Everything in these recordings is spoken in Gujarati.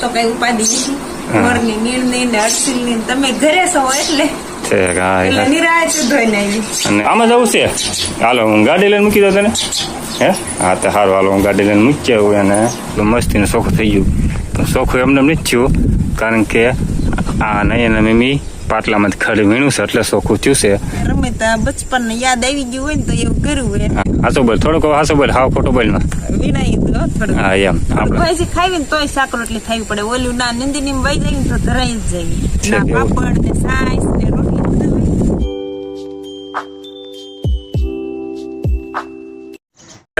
તો કઈ ઉપાધિ ને અડસીલની તમે ઘરે છો એટલે? આમાં જવું છે? હાલો હું ગાડી લઈને મૂકી દઉં તને. હે? હા તો સારું હાલો હું ગાડી લઈને મૂકી આવું અને મસ્તીને સોખું થઈ ગયું. પણ સોખું એમને નથી થયું કારણ કે આ નહીં અને મમ્મી પાટલામાં ખડી વીણું છે એટલે સોખું થયું છે. રમે તો બચપન યાદ આવી ગયું હોય ને તો એવું કરવું હા, હાસો બોલ થોડોક હાસો બોલ હાવ ખોટો બોલમાં હા એમ આપણે. ખાવી ને તોય શાક રોટલી ખાવી પડે. ઓલું ના નિંદીની વહી જાય ને તો ધરાઈ જ જાય. પાપડ ને સાઈસ ને રોટલી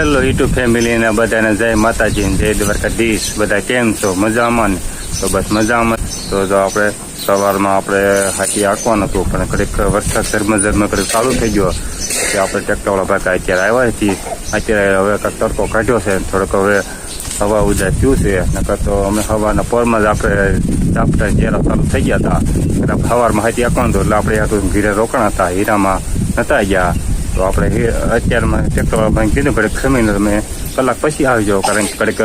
હેલો યુટ્યુબ ફેમિલી ને બધાને જય માતાજી જય દ્વારકાધીશ. બધા કેમ છો? મજામાં તો બસ મજામાં. તો જો આપણે સવારમાં આપણે હાથી આંકવાનું હતું, પણ કડીક વરસાદ ધર્મ ધર્મ કડીક ચાલુ થઈ ગયો. કે આપણે ટેક્ટરવાળા ભાઈ અત્યારે આવ્યા છીએ. અત્યારે હવે કાંઈક તડકો કાઢ્યો છે થોડોક હવે હવા ઉજા થયું છે. નકર તો અમે હવાના પરમાં જ આપણે ચાપટા ચહેરા ચાલુ થઈ ગયા હતા. એટલે સવારમાં હાથી આંકવાનું હતું એટલે આપણે આટલું ઘીરે રોકાણા હતા. હીરામાં નતા ગયા. તો આપણે અત્યારમાં ટ્રેક્ટર ભાઈ કીધું કડીક ખમીને તમે કલાક પછી આવી જાઓ કારણ કે કડીક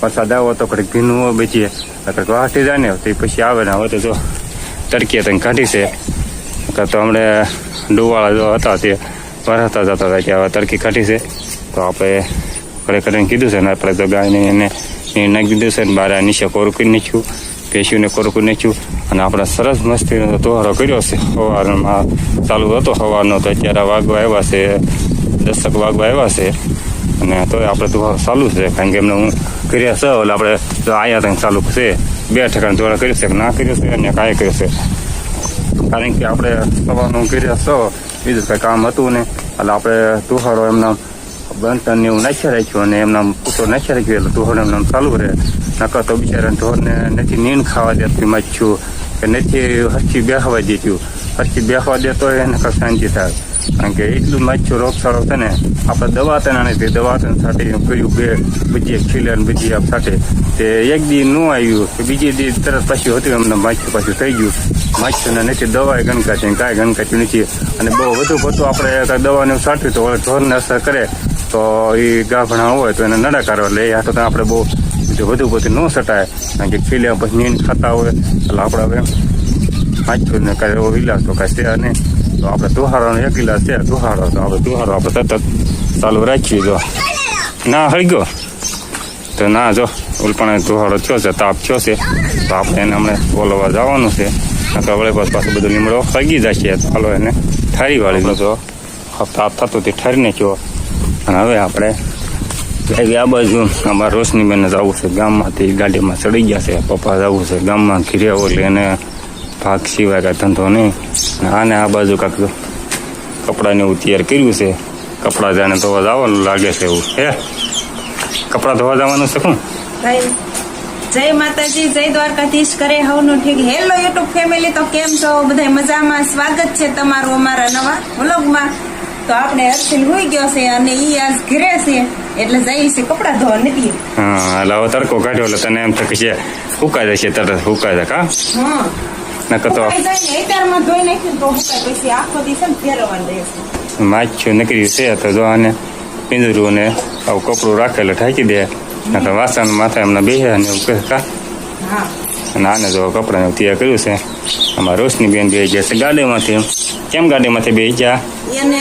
વરસાદ આવો તો કડીક ભીનું બચીએ કડીક વાટી જાય ને, તો પછી આવે ને, હવે તો જો તડકીએ તને કાઢી છે. તો હમણે ડુવાળા જો હતા તે વરસતા જતા હતા કે હવે તડકી કાઢી છે. તો આપણે કડે કરીને કીધું છે ને, આપણે તો ગાયને એને નાખી દીધું છે ને, બારે નીચે કોરું કરી નાખ્યું. પેશીને કોરકું નીચ્યું અને આપણે સરસ મસ્તીનો તોહારો કર્યો છે. સવારમાં ચાલુ હતો, સવારનો તો અત્યારે વાગવા આવ્યા છે, દસક વાગવા આવ્યા છે. અને તોય આપણે તોહારો ચાલુ છે, કારણ કે એમને હું કર્યા છે, એટલે આપણે આયા તને ચાલુ છે. બે ઠેકાણે દ્વારા કર્યો છે કે ના કર્યો છે અને કાંઈ કર્યો છે. કારણ કે આપણે સવારનું કર્યા છો, બીજું કંઈ કામ હતું ને એટલે આપણે તુહારો એમના બંધન ને એવું નાખ્યા રાખ્યું અને એમના પૂતો નાખ્યા રાખ્યું, એટલે તુહાર એમના ચાલુ રહે. નકર તો બિચારા ઢોરને નથી નીંદ ખાવા દેતી માચ્યું કે નથી હરખી બેહવા દેતું. હરખી બેહવા દેતો હોય એને કાંઈ શાંતિ થાય. કારણ કે એટલું માચ્યું રોગચાળો છે ને, આપણે દવા તેના નથી દવા તેના સાથે કર્યું બે બીજી ખીલે બીજી આપ સાથે. તે એક દી ન આવ્યું કે બીજી દી તરત પાછું હતું એમને માછું પાછું થઈ ગયું. માછું ને નથી દવા ગણકાતી કાંઈ ગણકાતી નથી. અને બહુ વધુ પડતું આપણે દવાને છાંટ્યું તો ઢોરને અસર કરે. તો એ ગાભણા હોય તો એને નડાકાર એટલે એ હાથો તો આપણે બહુ વધુ બધું ન સટાય. કારણ કે ખીલ્યા પછી નીંદ ખાતા હોય. એટલે આપણે હવે માછું ને કાંઈ એવો વિલાસ તો કાંઈ છે નહીં. તો આપણે તુહારોનો એક ગિલાસ છે. દુહારો તો આપણે દુહારો આપણે સતત ચાલુ રાખીએ જો. ના હળી ગયો. તો ના, જો. ઉલપણે દુહારો થયો છે, તાપ થયો છે. તો આપણે એને હમણાં બોલવા જવાનું છે. વળે પાછું પાછું બધું લીમડો સગી જશે. ચાલો એને ઠારી વાળી જો. તાપ થતો તે ઠરીને નાખ્યો અને હવે આપણે આ બાજુ અમારા રોશનીબેનને જવું છે ગામમાંથી, ગાડીમાં ચડી ગયા છે. પપ્પા જવું છે ગામમાં, ઘીરે એટલે એને ભાગ સિવાય કાંઈ ધંધો નહીં. આને આ બાજુ કાંક કપડાને એવું તૈયાર કર્યું છે. કપડાં જાણે ધોવા જવાનું લાગે છે એવું. હે? કપડાં ધોવા જવાનું છે શું જય માતાજી, જય દ્વારકાધીશ. કરે હવનું ઠીક. હેલો યુટ્યુબ ફેમિલી તો કેમ છો? બધા મજામાં? સ્વાગત છે તમારું અમારા નવા વ્લોગમાં. તો આપણે હર્ષિલ હોઈ ગયો છે અને ઈ આજ ઘરે છે. એટલે જઈ છે કપડા ધોવા નથી હા એટલે હવે તડકો કાઢ્યો એટલે તને એમ થાય છે હુકાઈ જશે તરત ફૂકાઈ જાય કા હા. નકર તો એતારમાં ધોઈ નાખ્યું તો સુકાય પછી આખો દિવસ ફેરવવાનું રહેશે માછું નીકળ્યું છે તો જો આને પિંજરું ને આવું કપડું રાખેલું ઠાકી દે. નકર વાસણ માથે એમને બેસે અને એવું કહે કા? હા. અને આને જો કપડાને તૈયાર કર્યું છે. અમારા રોશની બેન બે ગયા છે ગાડીમાંથી. કેમ ગાડીમાંથી બે ગયા? એને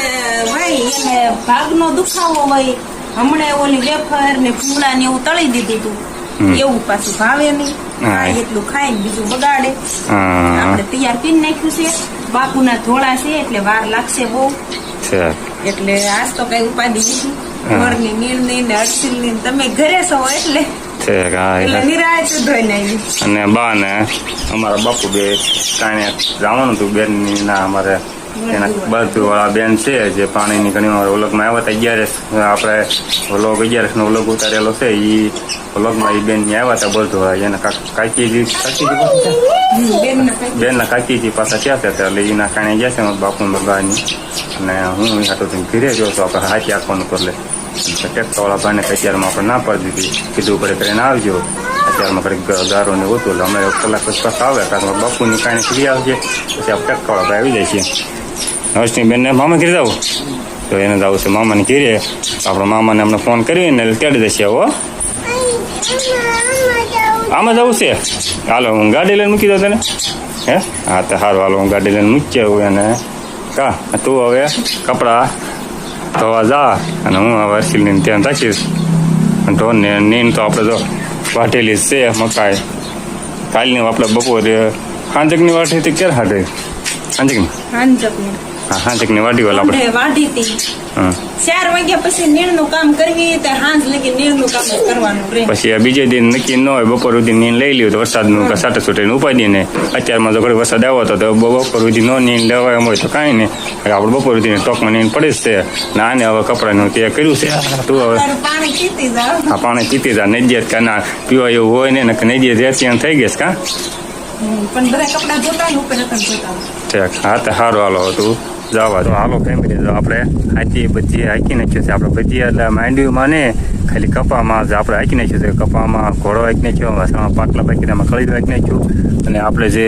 ભાઈ એને ભાગનો દુખાવો હોય હમણાં ઓલી વેફર ને ફૂમડા ને એવું તળી દીધું હતું એવું પાછું ભાવે નહીં. એટલું ખાય ને બીજું બગાડે. આપણે તૈયાર પીને નાખ્યું છે. બાપુના ધોળા છે એટલે વાર લાગશે બહુ. એટલે આજ તો કઈ ઉપાધિ નથી. ઘરની ને અડસીલની તમે ઘરે છો એટલે અને બા ને અમારા બાપુ બે કાંઈ જવાનું હતું બેન ના અમારે એના બધું વાળા બેન છે જે પાણીની ઘણી વાર ઓલગમાં આવ્યા હતા. અગિયારસ આપણે ઓલોગ અગિયારસ નો ઓલગ ઉતારેલો છે. એ ઓલગમાં એ બેન આવ્યા હતા બધું. એના કાક- કાકીજી કાકીજી બેનને કાકીજી પાસે ક્યાં છે એટલે એના કારણે ગયા છે બાપુ બગાની અને હું હાટો ઘીરે ગયો તો આપણે હાથી આપવાનું કરી લે ભાઈને અત્યારમાં આપણે ના પાડી દીધી. કીધું પડે કરીને આવજો. અત્યારમાં કડીક ગારો ને હોતું. એટલે અમે એક કલાક પછી પાછા આવે. કારણ કે બાપુની કાંઈ ફ્રી આવજે. પછી આપણે ટેકટાવાળા ભાઈ આવી જાય છે. હર્ષની બેનને મામા ઘેર જાવ. તો એને જવું છે મામાને ઘેરે. આપણા મામાને અમને ફોન કરીને તેડી દેશે હો. આમાં જવું છે? હાલો, હું ગાડી લઈને મૂકી દઉં તને. હે? હા, તો સારું હાલો, હું ગાડી લઈને મૂકી આવું એને. કા? તું હવે કપડાં ધોવા જા અને હું હવે હર્ષિલને ત્યાં રાખીશ. તો ને નીન તો આપણે તો વાટેલી છે મકાઈ. કાલની આપણે બપોરે હાંજકની વાટી હતી ક્યારે હાટે હાંજકની? હાંજકની. હા હાંજકની વાટી વાળ આપણે. વાડી હતી. ચાર વાગ્યા પછી નીણનું કામ કરવી તો હાંજ લગી નીણનું કામ કરવાનું રહે. પછી આ બીજે દિન નક્કી ન હોય બપોર સુધી નીંદ લઈ લ્યો તો વરસાદનું કે સાટે છૂટે ઉપાડી દઈને અત્યારમાં જો ઘડી વરસાદ આવ્યો તો બપોર સુધી ન નીંદ લેવાય એમ હોય તો કાંઈ નહીં. આપણે બપોર સુધી ટોકમાં નીંદ પડે જ છે. ને આને હવે કપડાનું તે કર્યું છે. તું હવે તારું પાણી પીતી જાવ. આ પાણી પીતી જા. નજીયત કા ના પીવા એવું હોય ને નજિયત એમ થઈ ગઈશ કા? પણ બધા કપડા ધોતા ઉપર ને હોય. ઠીક હા તો સારું હાલો તું. જવા. તો હાલો ફેમિલી તો આપણે હાથી બધી હાકી નાખ્યું છે. આપણે બધી એટલે માંડવીમાં ને ખાલી કપામાં જ આપણે હાકી નાખ્યું છે. કપામાં ઘોડો હાકી નાખ્યો, વાસણમાં પાટલા બાકી એમાં કળી હાકી નાખ્યું. અને આપણે જે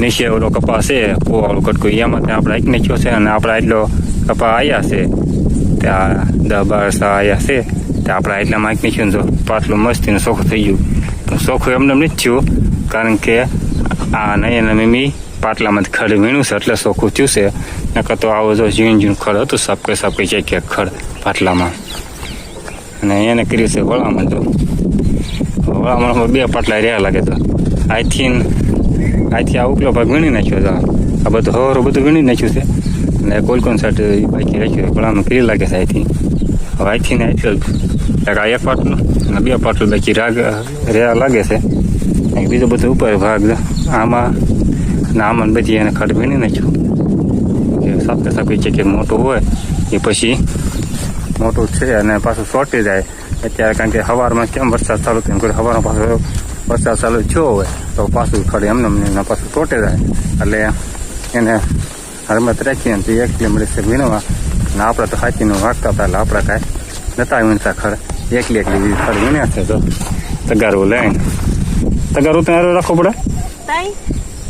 નીચે ઓલો કપા છે કુવાળું કટકું, એમાં ત્યાં આપણે હાકી નાખ્યો છે. અને આપણે આટલો કપા આવ્યા છે. ત્યાં દસ બાર સા આવ્યા છે. ત્યાં આપણે આટલા હાકી નાખ્યું જો પાટલું મસ્તીને ચોખ્ખું થઈ ગયું. ચોખ્ખું એમને નથી થયું, કારણ કે આ નહીં અને પાટલામાંથી ખડ વીણું છે, એટલે ચોખ્ખું થયું છે. નકર તો આવો જો ઝીણ ઝીણ ખડ હતું, સાપકે સાપકે છે ક્યાંક ખડ પાટલામાં. અને એને કર્યું છે વળામાં જો. વળામાં બે પાટલા રહ્યા લાગે તો. આઈથી આઈથી આ ઉપલો ભાગ વીણી નાખ્યો હતો આ બધું હવારો બધું વીણી નાખ્યું છે. અને કોલકોન સાઈડ બાકી રાખ્યું છે વળામાં કરી લાગે છે આઈથી હવે આઈથી ને આ એક પાટલું અને બે પાટલું બાકી રાગ, રહ્યા લાગે છે. બીજો બધો ઉપર ભાગ, આમાં અને આમાં બધી એને ખડ વીણી નાખ્યું. કે સાપે સાપે છે કે મોટું હોય, એ પછી મોટું છે અને પાછું સોટી જાય. અત્યારે કારણ કે સવારમાં કેમ વરસાદ ચાલુ થયો? કોઈ સવારમાં પાછો વરસાદ ચાલુ થયો હોય, તો પાછું ખડ એમને એમને પાછું સોટે જાય. એટલે એને હરમત રાખીને તો એક કિલોમીટર વીણવા. અને આપણે તો હાથીનું વાગતા હતા, એટલે આપણે કાંઈ નતા વીણતા ખડ એકલી એકલી બીજી ખડ વીણ્યા છે તો તગારું લઈને. તગારું ત્યાં રાખવું પડે?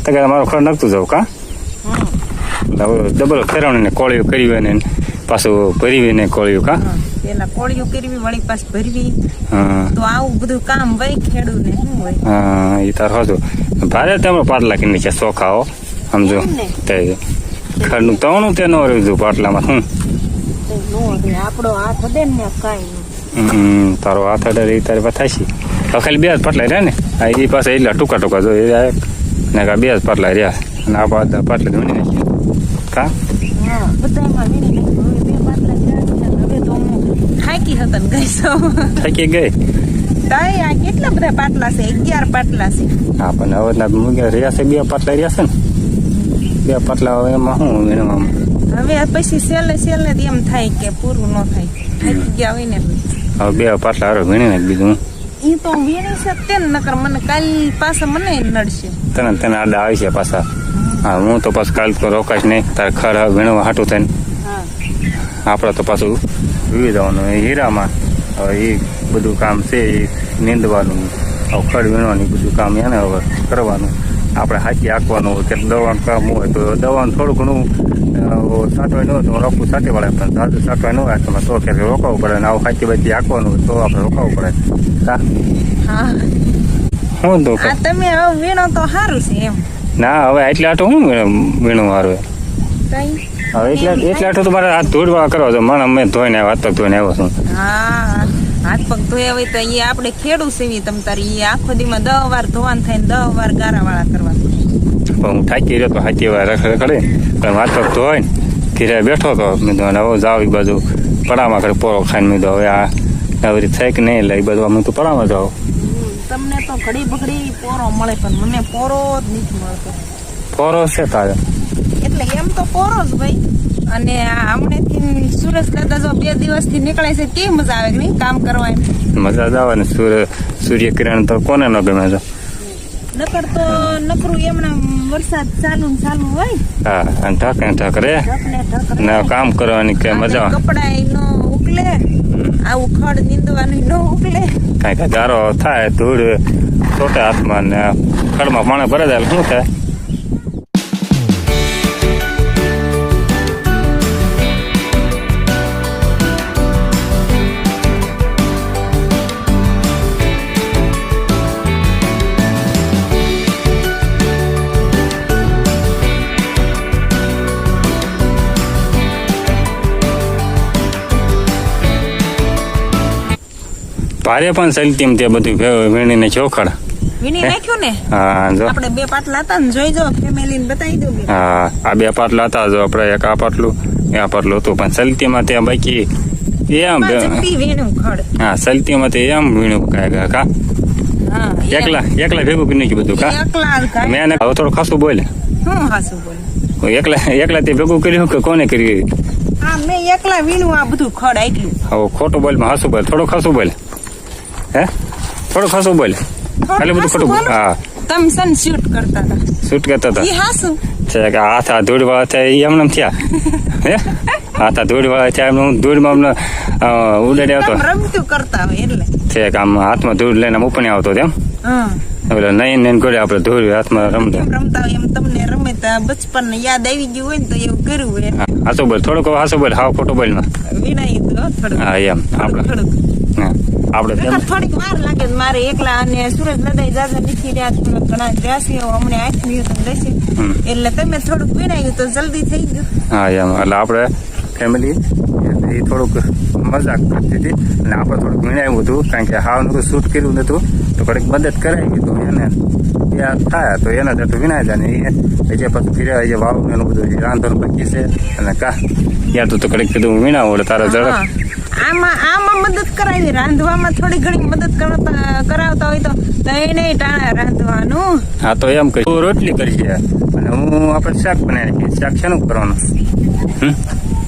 તગાર મારો ખડ નાખતું જાવ કા. ડબલ ફેરવણીને કોળિયું કર્યું ને પાછું ભરીને કોળિયું કા. પેલા કોળિયું કરવી વળી પાછ ભરવી. હા. તો આવું બધું કામ વય ખેડું ને શું હોય? હા એ તાર હતું ભારે તમે પાટલા કિને નીચે ચોખાઓ સમજો. ને. તે ખડનું તવણું તે ન રહ્યું પાટલામાં શું આપણો હાથ દે ને કાંઈ તારો હાથ અડે એ તારી પાસે ખાલી બે જ પાટલા રહ્યા ને. એ પાસે એટલા ટૂંકા ટૂંકા જો ને બે જ પાટલા રહ્યા અને આ બધા પાટલા ધોની નાખીએ કા વીણી થાકી હતા ગઈ સૌ થાકી ગઈ તાઈ આ કેટલા બધા પાટલા છે અગિયાર પાટલા છે હા પણ હવે ના મૂક્યા રહ્યા છે બે પાટલા રહ્યા છે ને બે પાટલા હવે એમાં શું વીણવામાં હવે આ પછી સેલે સેલે એમ થાય કે પૂરું ન થાય થાકી ગયા હોય ને હવે બે પાટલા હારો વીણી નાખ બીજું એ તો વીણી શકતે ને નકર મને કાલ પાછા મને નડશે. તને તને આડા આવી છે પાછા. હા હું તો પાછું કાલ તો રોકાશ નહીં. તારે ખર વીણવા હાટું થઈને. હા. આપણે તો પાછું વી જવાનું. એ હીરામાં. હવે એ બધું કામ છે એ નીંદવાનું. હવે ખડ વીણવાનું બધું કામ એને હવે કરવાનું. આપણે હાથી આંકવાનું હોય કે દવાનું કામ હોય તો દવાનું થોડું ઘણું સાટવાય ન તો રોકવું સાટી વળે પણ જાજુ સાટવાય ન હોય તો તો ક્યારેક રોકાવું પડે ને આવું ખાતી બાજી આંકવાનું તો આપણે રોકાવું પડે હા હા શું તો તમે હવે વીણો તો સારું છે એમ ના હવે એટલે આટલું શું વીણ- મારું? હવે એટલે એટલે આટલું તો મારે હાથ ધોડવા કરો છો. મને અમે ધોઈને આવ્યો હાથ પગ ધોઈને આવ્યો છું. હા. હાથ પગ ધોયા હોય તો એ આપણે ખેડૂ સેવી તમ તારી. એ આખો દીમાં દહ વાર ધોવાનું થાય ને દહ વાર ગારા વાળા કરવા. પણ હું થાકી રહ્યો તો હાથી વાર રખડે. ખડે પણ હાથ તો હોય ને. ઘીરે બેઠો તો મેં તો હવે જાવ એ બાજુ પડામાં ખડે પોરો ખાઈને મેં તો હવે આ નવરી થાય કે નહીં એટલે એ બાજુ અમે તો પડામાં જાવ તમને તો ઘડી બગડી પોરો મળે પણ મને પોરો જ નથી મળતો. પોરો છે તારે. એટલે એમ તો પોરો જ ભાઈ. અને હમણાંથી સુરેશ દાદા જો બે દિવસથી નીકળે છે કેવી મજા આવે કે નહીં કામ કરવાની મજા જ આવે ને. સૂર્ય કિરણ તો કોને ન ગમે તો નકર તો નકરું એમણા વરસાદ ચાલુ ને ચાલુ હોય. હા અને ઢક ને ઢક રે. ને કામ કરવાની કે મજા. કપડા નો ઉકલે આવું ખડ નીંદવાનું નો ઉકલે. કાંઈક ગારો થાય ધૂળ ચોટે હાથમાં ને ખડમાં પાણી ભરે જાય શું થાય? ભારે પણ સલટીમ તે બધું વીણીને ચોખડ વીણી નાખ્યું ને? હા જો. આપણે બે પાટલા હતા ને જોઈ જો ફેમિલી બતાવી દો હા આ બે પાટલા હતા જો આપણે એક આ પાટલું આ પાટલું હતું. પણ સલતીમાં ત્યાં બાકી એમ હા સલતીમાં તે એમ વીણું કાંઈ કા? હા એકલા એકલા ભેગું કરી નાખ્યું બધું કા? મેં હવે થોડું ખાસું બોલે. હું હાસું બોલું? એકલા એકલા તે ભેગું કર્યું કે કોને કર્યું? હા મેં એકલા વીણું આ બધું ખડ આટલું હવે ખોટું બોલ હાસું બોલ થોડું ખાસું બોલ. હે? થોડું ખાસું બોલ. ખાલી બધું ખોટું હા. તમે સન શૂટ કરતા હતા. શૂટ કરતા હતા? ઈ હાસું. છે કે હાથ આ ધૂળ વાળા એ એમને એમ થયા? હે? હાથ આ ધૂળ થયા એમને હું ધૂળમાં અમને ઉડાડી આવતો રમતું કરતા હોય એટલે. છે કે આમ હાથમાં ધૂળ લઈને આમ ઉપર આવતો તેમ એટલે નહીં નહીં ગોળે આપણે ધૂળ હાથમાં રમતા. રમતા એમ તમને રમે તો બચપન ને યાદ આવી ગયું હોય ને તો એવું કર્યું હોય. હાસો બોલ થોડોક હાસો બોલ હાવ ખોટો બોલમાં વિનાય તો થોડુંક. હા એમ આપણે. આપણે થોડીક વાર લાગે મારે એકલા અને સુરજ લદાઈ જાજા નથી રહ્યા ઘણા જ્યાસી હમણે હતું રહેશે હમ. એટલે તમે થોડુંક વિનાયું તો જલ્દી થઈ ગયું. હા એમ. એટલે આપણે ફેમિલી એ થોડુંક મજાક કરતી હતી. અને આપણે થોડુંક વિણાવ્યું હતું કારણ કે હાવ નતું શૂટ કર્યું નતું. તો થોડીક મદદ કરાવી તો એને ત્યાં થાય તો એના જતું વિનાય જાય ને એ જે પછી ફિર્યા જે વાવ એનું બધું રાંધણ બાકી છે. અને કા ત્યાં તો કડીક કીધું હું વિનાવું એટલે તારા. ઝડપ આમાં આમાં મદદ કરાવી. રાંધવામાં થોડી ઘણી મદદ કરાવતા હોય તો એને ટાણા રાંધવાનું. હા તો એમ કહ્યું રોટલી કરી છે. અને હું આપણે શાક બનાવી નાખીએ શાક શેનું કરવાનું?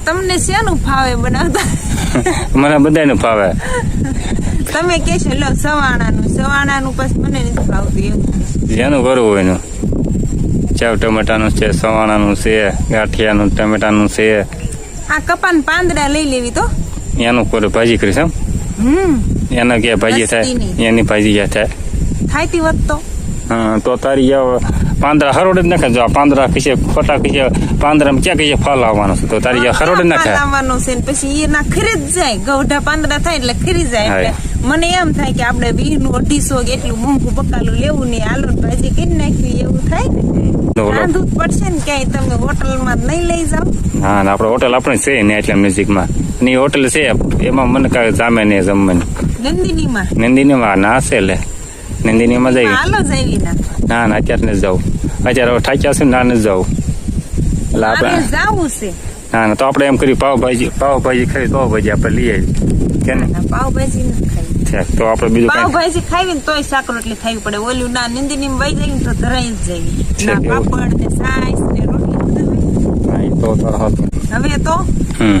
તમને શેનું ફાવે બનાવતા? મને બધાને ફાવે. તમે કે છો લો સવાણાનું. સવાણાનું પછી મને નથી ફાવતું એવું જેનું કરવું હોય એનું. ચાવ ટમેટાનું છે સવાણાનું છે ગાંઠિયાનું ટમેટાનું છે. આ કપાન પાંદડા લઈ લેવી તો. એનું કોઈ ભાજી કરીશ એમ? એના કે ભાજી થાય? એની ભાજી ક્યાં થાય? થાય વાત વધતો હા, તો તારી પાંદરા હરોડ જ નાખે. જો આ પાંદડા કશે ખોટા કશે પાંદડા ક્યાં કશે ફળ આવવાનો છે? તો તારી આ હરોડ જ નાખે. લાવવાનું છે પછી એ ના ખરી જ જાય. ગૌઢા પાંદડા થાય એટલે ખરી જાય એટલે મને એમ થાય કે આપણે વીસનું અઢીસો એટલું મોંઘું બકાલું લેવું નહીં આલુ ભાજી કરી નાખ્યું એવું થાય ને? જ પડશે ને ક્યાંય તમે હોટલમાં માં નહીં લઈ જાઓ. હા આપડે આપણે હોટલ આપણે છે ને એટલે નજીકમાં. એ હોટલ છે એમાં મને કાંઈ જામે નહીં જમવાની. નંદિનીમાં? નંદિનીમાં ના છે લે. નંદિનીમાં જઈ હાલો જ ના ના ના અત્યારે નથી જવું. અત્યારે હવે થાક્યા છે ના નથી જવું. એટલે આપણે જાવું છે. ના ના તો આપણે એમ કરી પાવભાજી પાવભાજી ખાઈ પાવભાજી ભાજી આપણે લઈ આવી કે ને ના, પાવભાજી તો આપણે બીજું પાવભાજી ખાવી ને તોય શાક રોટલી ખાવી પડે. ઓલું ના નંદિની વહી જાય તો ધરાઈ જ જાય. ના? પાપડ ને સાઈસ ને રોટલી બધું. હવે તો? હમ.